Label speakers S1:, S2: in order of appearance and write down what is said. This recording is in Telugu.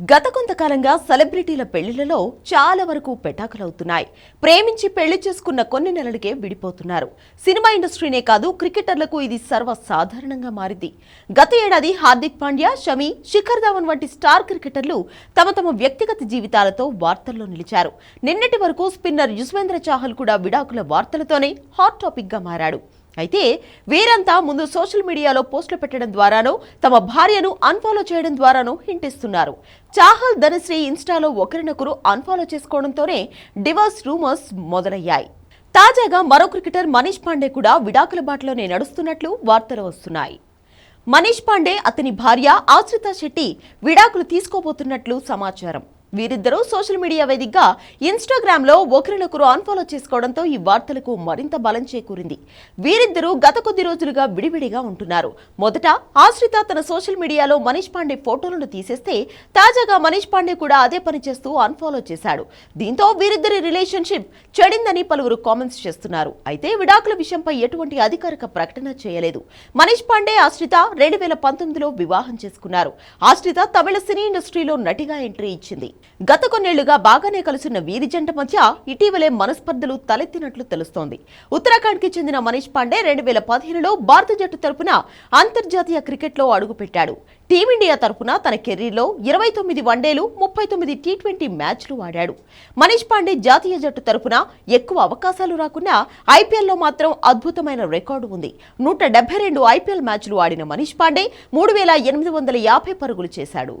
S1: గత కొంతకాలంగా సెలబ్రిటీల పెళ్ళిళ్ళలో చాలా వరకు పెటాకులవుతున్నాయి. ప్రేమించి పెళ్ళి చేసుకున్న కొన్ని నెలలకే విడిపోతున్నారు. సినిమా ఇండస్ట్రీనే కాదు క్రికెటర్లకు ఇది సర్వసాధారణంగా మారింది. గత ఏడాది హార్దిక్ పాండ్యా షమి శిఖర్ ధవన్ వంటి స్టార్ క్రికెటర్లు తమ తమ వ్యక్తిగత జీవితాలతో వార్తల్లో నిలిచారు. నిన్నటి వరకు స్పిన్నర్ యుజ్వేంద్ర చాహల్ కూడా విడాకుల వార్తలతోనే హాట్ టాపిక్గా మారాడు. అయితే వీరంతా ముందు సోషల్ మీడియాలో పోస్టులు పెట్టడం ద్వారానో తమ భార్యను అన్ఫాలో చేయడం ద్వారానో హింటిస్తున్నారు. చాహల్ ధనశ్రీ ఇన్స్టాలో ఒకరినొకరు అన్ఫాలో చేసుకోవడంతోనే డివోర్స్ రూమర్స్ మొదలయ్యాయి. తాజాగా మరో క్రికెటర్ మనీష్ పాండే కూడా విడాకుల బాటలోనే నడుస్తున్నట్లు వార్తలు వస్తున్నాయి. మనీష్ పాండే అతని భార్య ఆశ్రిత శెట్టి విడాకులు తీసుకోబోతున్నట్లు సమాచారం. వీరిద్దరూ సోషల్ మీడియా వేదికగా ఇన్స్టాగ్రామ్లో ఒకరినొకరు అన్ఫాలో చేసుకోవడంతో ఈ వార్తలకు మరింత బలం చేకూరింది. వీరిద్దరూ గత కొద్ది రోజులుగా విడివిడిగా ఉంటున్నారు. మొదట ఆశ్రిత తన సోషల్ మీడియాలో మనీష్ పాండే ఫోటోలను తీసేస్తే తాజాగా మనీష్ పాండే కూడా అదే పని చేస్తూ అన్ఫాలో చేశాడు. దీంతో వీరిద్దరి రిలేషన్షిప్ చెడిందని పలువురు కామెంట్స్ చేస్తున్నారు. అయితే విడాకుల విషయంపై ఎటువంటి అధికారిక ప్రకటన చేయలేదు. మనీష్ పాండే ఆశ్రిత రెండు వేల పంతొమ్మిదిలో వివాహం చేసుకున్నారు. ఆశ్రిత తమిళ సినీ ఇండస్ట్రీలో నటిగా ఎంట్రీ ఇచ్చింది. గత కొన్నేళ్ళుగా బాగానే కలుసున్న వీరి జంట మధ్య ఇటీవలే మనస్పర్ధలు తలెత్తినట్లు తెలుస్తోంది. ఉత్తరాఖండ్కి చెందిన మనీష్ పాండే రెండు వేల పదిహేనులో భారత జట్టు తరపున అంతర్జాతీయ క్రికెట్లో అడుగుపెట్టాడు. టీమిండియా తరపున తన కెరీర్లో ఇరవై తొమ్మిది వన్డేలు ముప్పై తొమ్మిది టీ ట్వంటీ మ్యాచ్లు ఆడాడు. మనీష్ పాండే జాతీయ జట్టు తరపున ఎక్కువ అవకాశాలు రాకున్నా ఐపీఎల్లో మాత్రం అద్భుతమైన రికార్డు ఉంది. నూట డెబ్బై రెండు ఐపీఎల్ మ్యాచ్లు ఆడిన మనీష్ పాండే మూడు వేల ఎనిమిది వందల యాభై పరుగులు చేశాడు.